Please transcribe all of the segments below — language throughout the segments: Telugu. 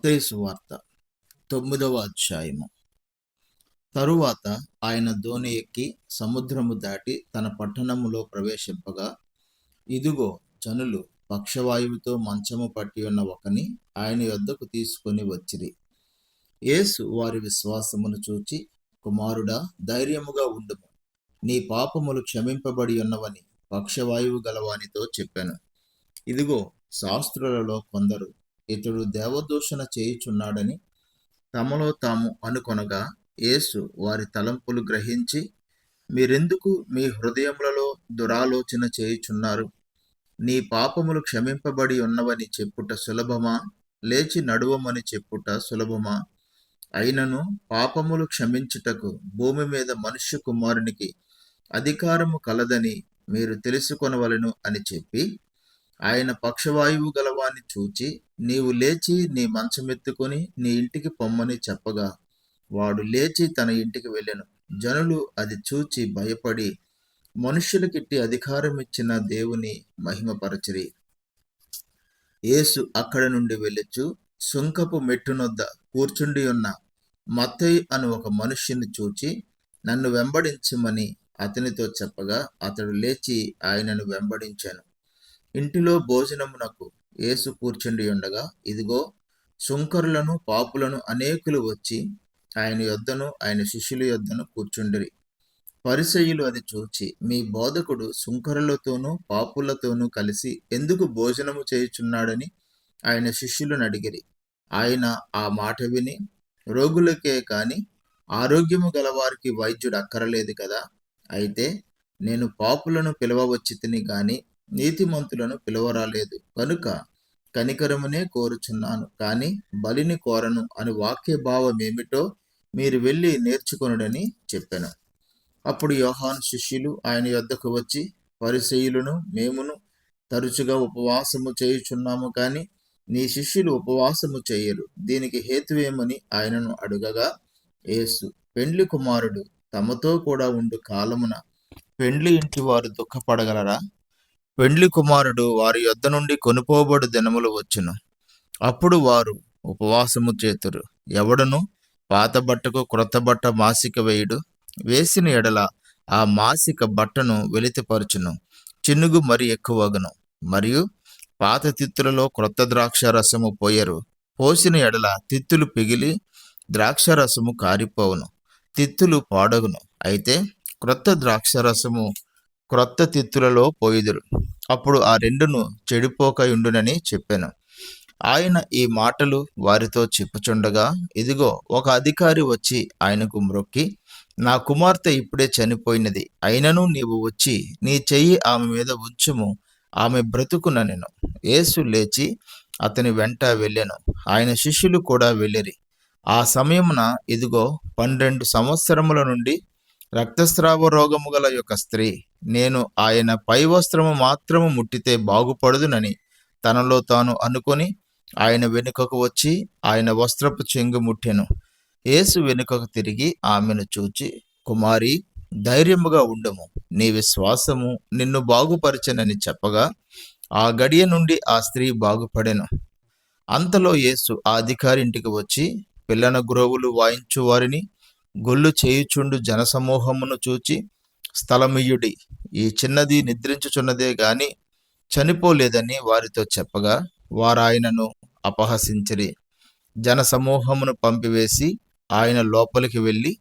మత్తయి వార్త తొమ్మిదవ అధ్యాయము. తరువాత ఆయన దోణి ఎక్కి సముద్రము దాటి తన పట్టణములో ప్రవేశింపగా ఇదిగో జనులు పక్షవాయువుతో మంచము పట్టి ఉన్న ఒకని ఆయన యొద్దకు తీసుకొని వచ్చిరి. యేసు వారి విశ్వాసమును చూచి కుమారుడా ధైర్యముగా ఉండుము. నీ పాపములు క్షమింపబడి ఉన్నవని పక్షవాయువు గలవానితో చెప్పాను. ఇదిగో శాస్త్రులలో కొందరు ఇతడు దేవదూషణ చేయుచున్నాడని తమలో తాము అనుకొనగా యేసు వారి తలంపులు గ్రహించి మీరెందుకు మీ హృదయములలో దురాలోచన చేయుచున్నారు? నీ పాపములు క్షమింపబడి ఉన్నవని చెప్పుట సులభమా? లేచి నడువమని చెప్పుట సులభమా? అయినను పాపములు క్షమించుటకు భూమి మీద మనుష్య కుమారునికి అధికారము కలదని మీరు తెలుసుకొనవలను అని చెప్పి ఆయన పక్షవాయువు గలవాన్ని చూచి నీవు లేచి నీ మంచమెత్తుకొని నీ ఇంటికి పొమ్మని చెప్పగా. వాడు లేచి తన ఇంటికి వెళ్ళెను. జనులు అది చూచి భయపడి మనుష్యులకిట్టి అధికారం ఇచ్చిన దేవుని మహిమపరచిరి. యేసు అక్కడ నుండి వెళ్ళొచ్చు. సుంకపు మెట్టునొద్ద కూర్చుండి ఉన్న మత్తయి అను ఒక మనుష్యుని చూచి నన్ను వెంబడించమని అతనితో చెప్పగా అతడు లేచి ఆయనను వెంబడించాను. ఇంటిలో భోజనమునకు యేసు కూర్చుండి ఉండగా ఇదిగో సుంకరులను పాపులను అనేకులు వచ్చి ఆయన యొద్దను ఆయన శిష్యుల యొద్దను కూర్చుండిరి. పరిసయులు అది చూచి మీ బోధకుడు సుంకరులతోనూ పాపులతోనూ కలిసి ఎందుకు భోజనము చేయుచున్నాడని ఆయన శిష్యులను అడిగిరి. ఆయన ఆ మాట విని రోగులకే కాని ఆరోగ్యము గలవారికి వైద్యుడు అక్కరలేదు కదా అయితే నేను పాపులను పిలవవచ్చి తిని గాని నీతిమంతులను పిలువరాలేదు. కనుక కనికరమునే కోరుచున్నాను. కానీ బలిని కోరను అని వాక్య భావం ఏమిటో మీరు వెళ్ళి నేర్చుకొనుడని చెప్పాను. అప్పుడు యోహాను శిష్యులు ఆయన యొద్దకు వచ్చి పరిశీయులను మేమును తరచుగా ఉపవాసము చేయుచున్నాము కానీ నీ శిష్యులు ఉపవాసము చేయరు. దీనికి హేతువేమని ఆయనను అడుగగా యేసు పెండ్లి కుమారుడు తమతో కూడా ఉండు కాలమున పెండ్లి ఇంటి వారు దుఃఖపడగలరా? పెండ్లి కుమారుడు వారి యొద్ద నుండి కొనుపోబడు దినములు వచ్చును. అప్పుడు వారు ఉపవాసము చేతురు. ఎవడును? పాత బట్టకు క్రొత్త బట్ట మాసిక వేయుడు. వేసిన ఎడల ఆ మాసిక బట్టను వెలితిపరచును. చినుగు మరి ఎక్కువగను. మరియు పాత తిత్తులలో క్రొత్త ద్రాక్ష రసము పోయరు. పోసిన ఎడల తిత్తులు పిగిలి ద్రాక్ష రసము కారిపోవును. తిత్తులు పాడగును. అయితే క్రొత్త ద్రాక్ష రసము క్రొత్త తిత్తులలో పోయిదురు. అప్పుడు ఆ రెండును చెడిపోకయుండునని చెప్పాను. ఆయన ఈ మాటలు వారితో చెప్పుచుండగా ఇదిగో ఒక అధికారి వచ్చి ఆయనకు మ్రొక్కి నా కుమార్తె ఇప్పుడే చనిపోయినది. అయినను నీవు వచ్చి నీ చెయ్యి ఆమె మీద ఉంచుము ఆమె బ్రతుకున నేను. యేసు లేచి అతని వెంట వెళ్ళాను. ఆయన శిష్యులు కూడా వెళ్ళిరి. ఆ సమయమున ఇదిగో పన్నెండు సంవత్సరముల నుండి రక్తస్రావ రోగము గల యొక్క స్త్రీ నేను ఆయన పై వస్త్రము మాత్రము ముట్టితే బాగుపడదునని తనలో తాను అనుకొని ఆయన వెనుకకు వచ్చి ఆయన వస్త్రపు చెంగు ముట్టెను. యేసు వెనుకకు తిరిగి ఆమెను చూచి కుమారి ధైర్యముగా ఉండము. నీ విశ్వాసము నిన్ను బాగుపరచనని చెప్పగా ఆ గడియ నుండి ఆ స్త్రీ బాగుపడెను. అంతలో యేసు ఆ అధికారి ఇంటికి వచ్చి పిల్లన గురవులు వాయించు వారిని గొల్లు చేయుచుండు జనసమూహమును చూచి స్థలమియుడి ఈ చిన్నది నిద్రించుచున్నదే గాని చనిపోలేదని వారితో చెప్పగా వారాయనను అపహసించిరి. జనసమూహమును పంపివేసి ఆయన లోపలికి వెళ్ళి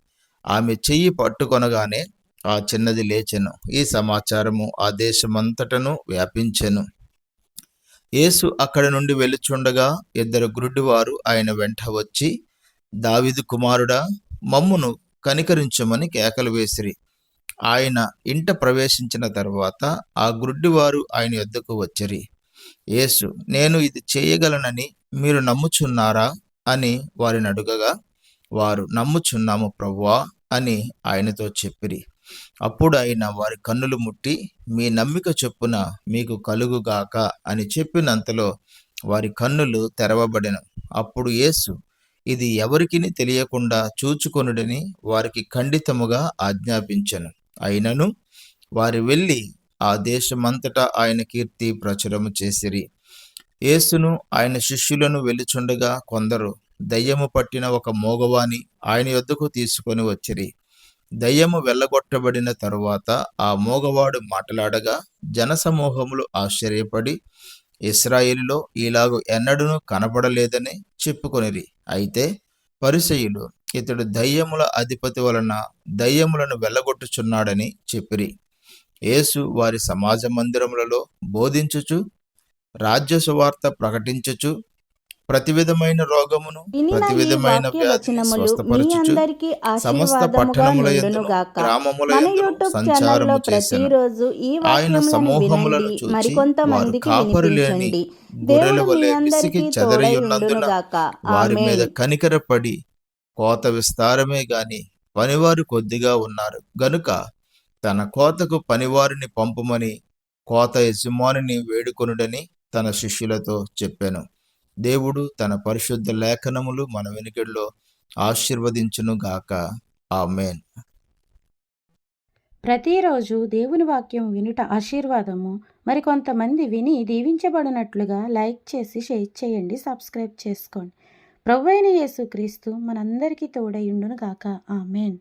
ఆమె చెయ్యి పట్టుకొనగానే ఆ చిన్నది లేచెను. ఈ సమాచారము ఆ దేశమంతటను వ్యాపించెను. యేసు అక్కడి నుండి వెళ్ళుచుండగా ఇద్దరు గురుడివారు ఆయన వెంట వచ్చి దావిదు కుమారుడా మమ్మును కనికరించమని కేకలు వేసిరి. ఆయన ఇంట ప్రవేశించిన తర్వాత ఆ గుడ్డివారు ఆయన యొద్దకు వచ్చిరి. యేసు నేను ఇది చేయగలనని మీరు నమ్ముచున్నారా? అని వారిని అడుగగా వారు నమ్ముచున్నాము ప్రభువా అని ఆయనతో చెప్పిరి. అప్పుడు ఆయన వారి కన్నులు ముట్టి మీ నమ్మిక చొప్పున మీకు కలుగుగాక అని చెప్పినంతలో వారి కన్నులు తెరవబడెను. అప్పుడు యేసు ఇది ఎవరికిని తెలియకుండా చూచుకొనుడని వారికి ఖండితముగా ఆజ్ఞాపించను. అయినను వారి వెళ్ళి ఆ దేశమంతటా ఆయన కీర్తి ప్రచురము చేసిరి. యేసును ఆయన శిష్యులను వెలుచుండగా కొందరు దయ్యము పట్టిన ఒక మోగవాని ఆయన యొద్దకు తీసుకొని వచ్చిరి. దయ్యము వెళ్ళగొట్టబడిన తరువాత ఆ మోగవాడు మాట్లాడగా జనసమూహములు ఆశ్చర్యపడి ఇస్రాయేలులో ఇలాగు ఎన్నడూనూ కనబడలేదని చెప్పుకొనిరి. అయితే పరిసయులు ఇతడు దయ్యముల అధిపతి వలన దయ్యములను వెళ్ళగొట్టుచున్నాడని చెప్పిరి. యేసు వారి సమాజ మందిరములలో బోధించుచు రాజ్య సువార్త ప్రకటించుచు ప్రతి విధమైన రోగమును ప్రతి విధమైన వ్యాధిని సమస్త పట్టణముల గ్రామముల సంచారము ప్రతిరోజు ఈ ఆయన సమూహములను చూచి వారు కాపరి లేని గొర్రెల వలె అందరికీ విసికి చెదరై తోడై ఉన్నందున ఉండును గాక. వారి మీద కనికరపడి కోత విస్తారమే గాని పనివారు కొద్దిగా ఉన్నారు. గనుక తన కోతకు పనివారిని పంపమని కోత యజమానిని వేడుకొనుడని తన శిష్యులతో చెప్పాను. దేవుడు తన పరిశుద్ధ లేఖనములు మన వెనుకల్లో ఆశీర్వదించును గాక. ఆమెన్. ప్రతిరోజు దేవుని వాక్యం వినుట ఆశీర్వాదము. మరికొంతమంది విని దీవించబడినట్లుగా లైక్ చేసి షేర్ చేయండి సబ్స్క్రైబ్ చేసుకోండి. ప్రభు అయిన యేసుక్రీస్తు మనందరికీ తోడై గాక. ఆమెన్.